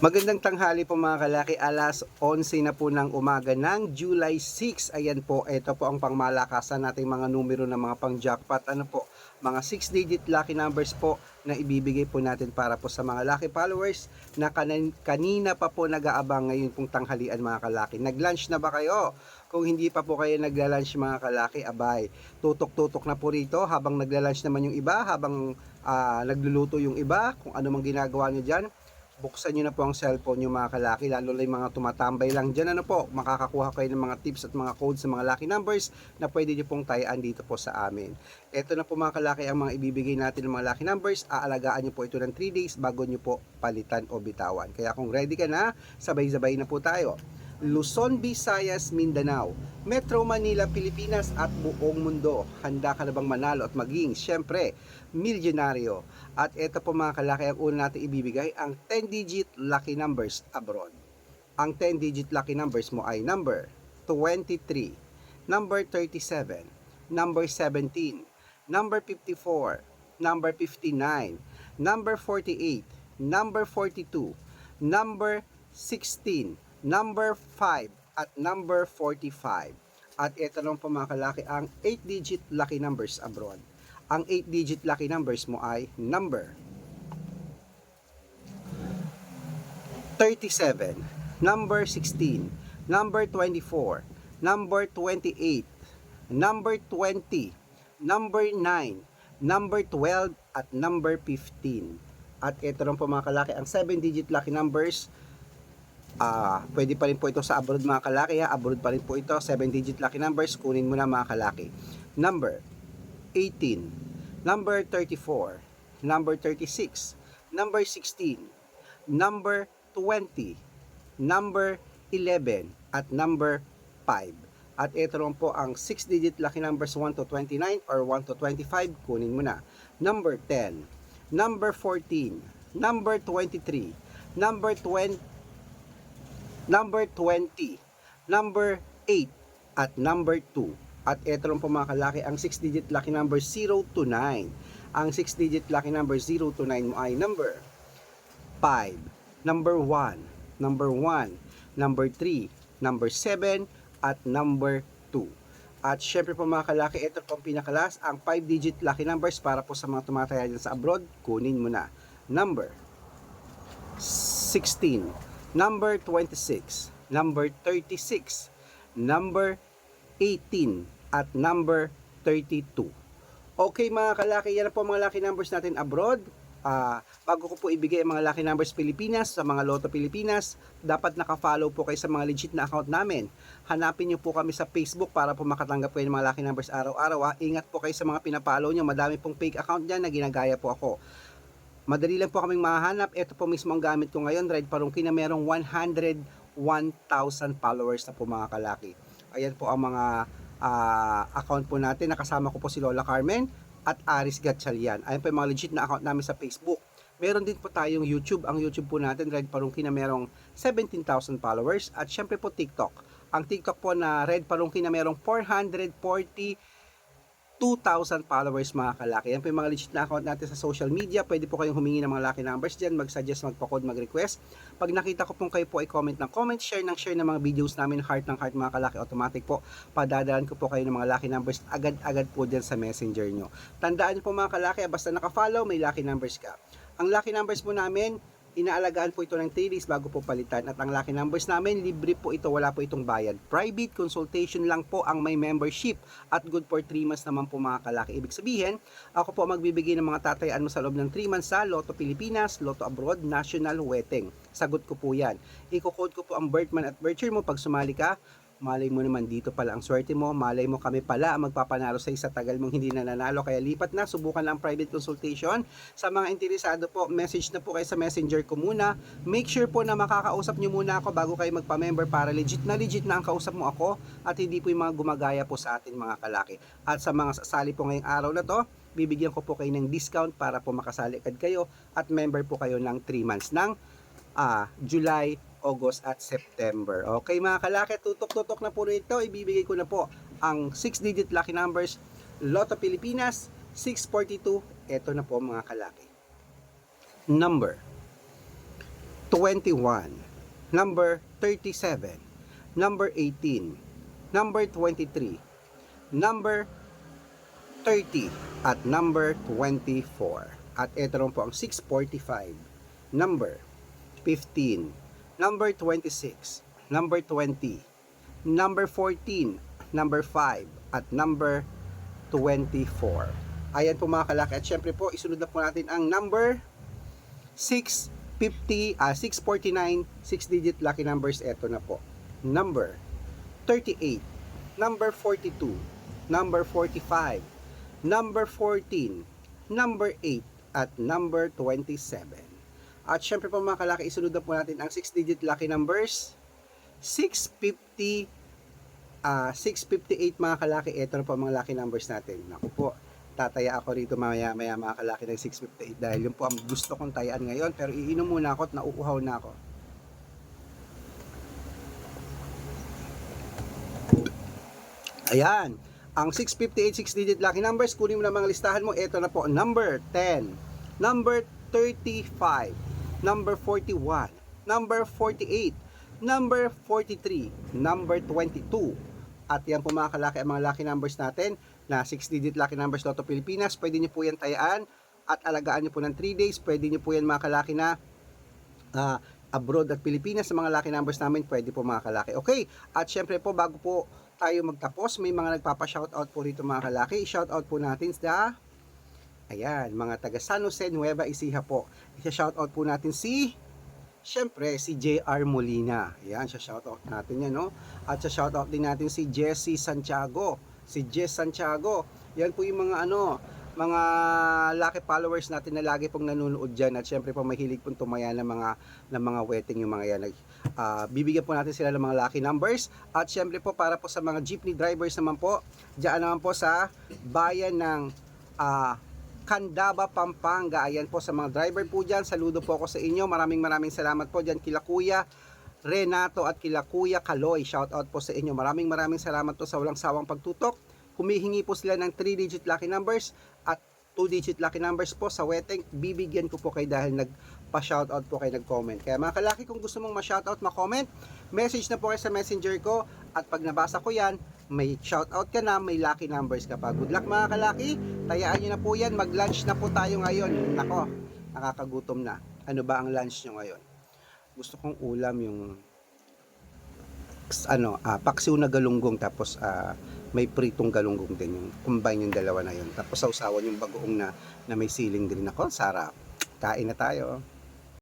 Magandang tanghali po mga kalaki, alas 11 na po ng umaga ng July 6. Ayan po, ito po ang pangmalakasan nating mga numero ng mga pang-jackpot. Ano po, mga 6-digit lucky numbers po na ibibigay po natin para po sa mga lucky followers na kanan- kanina pa po nag-aabang ngayon pong tanghalian mga kalaki. Nag-lunch na ba kayo? Kung hindi pa po kayo nagla-lunch mga kalaki, abay, tutok-tutok na po rito habang nagla-lunch naman yung iba, habang ah, nagluluto yung iba, kung ano mang ginagawa nyo dyan buksan nyo na po ang cellphone nyo mga kalaki, lalo na yung mga tumatambay lang dyan, ano po, makakakuha kayo ng mga tips at mga codes sa mga lucky numbers na pwede nyo pong tayaan dito po sa amin. Ito na po mga kalaki ang mga ibibigay natin ng mga lucky numbers, aalagaan nyo po ito ng 3 days bago nyo po palitan o bitawan. Kaya kung ready ka na, sabay-sabay na po tayo. Luzon, Visayas, Mindanao, Metro Manila, Pilipinas at buong mundo. Handa ka na bang manalo at maging, syempre, milyonaryo? At ito po mga kalaki, ang una natin ibibigay, ang 10-digit lucky numbers abroad. Ang 10-digit lucky numbers mo ay number 23, number 37, number 17, number 54, number 59, number 48, number 42, number 16, number 5, at number 45. At ito lang po mga kalaki ang 8-digit lucky numbers abroad. Ang 8-digit lucky numbers mo ay number 37, number 16, number 24, number 28, number 20, number 9, number 12, at number 15. At ito lang po mga kalaki, ang 7-digit lucky numbers, ah pwede pa rin po ito sa abroad mga kalaki, ha? abroad pa rin po ito, 7-digit lucky numbers, kunin mo na mga kalaki. Number 18, number 34, number 36, number 16, number 20, number 11, at number 5. At ito lang po ang 6-digit lucky numbers 1 to 29 or 1 to 25, kunin mo na. Number 10, number 14, number 23, number 20, number 20, number 8, at number 2. At ito lang po mga kalaki, ang 6-digit lucky number 0 to 9. Ang 6-digit lucky number 0 to 9 mo ay number 5, number 1, number 1, number 3, number 7, at number 2. At syempre po mga kalaki, ito po ang pinakalas, ang 5-digit lucky numbers para po sa mga tumataya dyan sa abroad, kunin mo na. Number 16, number 26, number 36, number 18, at number 32. Okay mga kalaki, yan po mga lucky numbers natin abroad. Ah, bago ko po ibigay ang mga lucky numbers Pilipinas sa mga Lotto Pilipinas, dapat naka-follow po kayo sa mga legit na account namin. Hanapin niyo po kami sa Facebook para po makatanggap kayo ng mga lucky numbers araw-araw. ah. Ingat po kayo sa mga pinapollow niyo, madami pong fake account diyan na ginagaya po ako. Madali lang po kaming mahanap. Ito po mismo ang gamit ko ngayon, Red Parungki na merong 101,000 followers na po mga kalaki. Ayan po ang mga ah, account po natin. Nakasama ko po si Lola Carmen at Aris Gatchalian. Ayan po yung mga legit na account namin sa Facebook. Meron din po tayong YouTube. Ang YouTube po natin, Red Parungki na merong 17,000 followers. At syempre po TikTok. Ang TikTok po na Red Parungki na merong 440 2,000 followers mga kalaki. Yan po yung mga legit na account natin sa social media. Pwede po kayong humingi ng mga lucky numbers dyan, mag-suggest, magpa-code, mag-request. Pag nakita ko pong kayo po ay comment ng comment, share ng share ng mga videos namin, heart ng heart mga kalaki, automatic po. Padadalan ko po kayo ng mga lucky numbers agad-agad po dyan sa messenger nyo. Tandaan po mga kalaki, basta naka-follow, may lucky numbers ka. Ang lucky numbers po namin, inaalagaan po ito ng 3 days bago po palitan. At ang lucky numbers namin libre po ito wala po itong bayad. Private consultation lang po ang may membership. At good for 3 months naman po mga kalaki. Ibig sabihin ako po magbibigay ng mga tatayaan mo sa loob ng 3 months sa Lotto Pilipinas Lotto Abroad National Weteng sagot ko po yan. I-code ko po ang birth month at birth year mo. Pag sumali ka malay mo naman dito pala ang swerte mo, malay mo kami pala ang magpapanalo sa isa tagal mong hindi na nanalo, kaya lipat na, subukan lang private consultation. Sa mga interesado po, message na po kayo sa messenger ko muna. Make sure po na makakausap nyo muna ako bago kayo magpa-member para legit na legit na ang kausap mo ako at hindi po yung mga gumagaya po sa atin mga kalaki. At sa mga sasali po ngayong araw na to, bibigyan ko po kayo ng discount para po makasali agad kayo at member po kayo ng 3 months ng ah, July, August at September. Okay mga kalaki, tutok-tutok na po ito. Ibibigay ko na po ang 6-digit lucky numbers Lotto Pilipinas 642. Ito na po mga kalaki. Number 21, number 37, number 18, number 23, number 30, at number 24. At ito rin po ang 645, number 15, number 26, number 20, number 14, number 5, at number 24. Ayan po mga kalaki. At syempre po, isunod na po natin ang number 650, ah, 649, 6-digit lucky numbers. Ito na po. Number 38, number 42, number 45, number 14, number 8, at number 27. At syempre po mga kalaki, isunod na po natin ang 6-digit lucky numbers. 650, ah 658 mga kalaki. Ito na po mga lucky numbers natin. Naku po, tataya ako rito mamaya maya mga kalaki ng 658 dahil yun po ang gusto kong tayaan ngayon. Pero iinom muna ako at nauuhaw na ako. Ayan. Ang 658 6-digit lucky numbers, kunin mo na mga listahan mo. Ito na po, number 10, number 35, number 41, number 48, number 43, number 22. At yan po mga kalaki ang mga lucky numbers natin na 6-digit lucky numbers Lotto Pilipinas. Pwede nyo po yan tayaan at alagaan nyo po ng 3 days. Pwede nyo po yan mga kalaki na ah, abroad at Pilipinas sa mga lucky numbers namin. Pwede po mga kalaki. Okay, at syempre po bago po tayo magtapos, may mga nagpapa-shoutout po rito mga kalaki. Shoutout po natin sa Ayan, mga taga San Jose, Nueva Ecija po. Isa-shoutout po natin si Siyempre, si JR Molina. Ayan, siya shoutout natin yan, no? At sa shoutout din natin si Jesse Santiago. Si Jess Santiago. Yan po yung mga ano, mga lucky followers natin na lagi pong nanonood dyan. At syempre po mahilig pong tumaya ng mga, ng mga wedding yung mga yan. Ah, bibigyan po natin sila ng mga lucky numbers. At syempre po para po sa mga jeepney drivers naman po, dyan naman po sa bayan ng ah, Candaba, Pampanga. Ayan po sa mga driver po dyan. Saludo po ako sa inyo. Maraming maraming salamat po dyan kila Kuya Renato at kila Kuya Kaloy. Shout out po sa inyo. Maraming maraming salamat po sa walang sawang pagtutok. Humihingi po sila ng 3-digit lucky numbers at 2-digit lucky numbers po sa wedding. Bibigyan ko po kayo dahil nagpa-shoutout po kayo nag-comment. Kaya mga kalaki, kung gusto mong ma-shoutout, ma-comment, message na po kayo sa messenger ko at pag nabasa ko yan, may shoutout ka na, may lucky numbers ka pa. Good luck mga kalaki, tayaan nyo na po yan, mag-lunch na po tayo ngayon. Nako, nakakagutom na. Ano ba ang lunch nyo ngayon? Gusto kong ulam yung ano, ah, paksiw na galunggong tapos ah, may pritong galunggong din yung combine yung dalawa na yun. Tapos sausawan yung bagoong na, na may siling din ako. Sarap. Kain na tayo.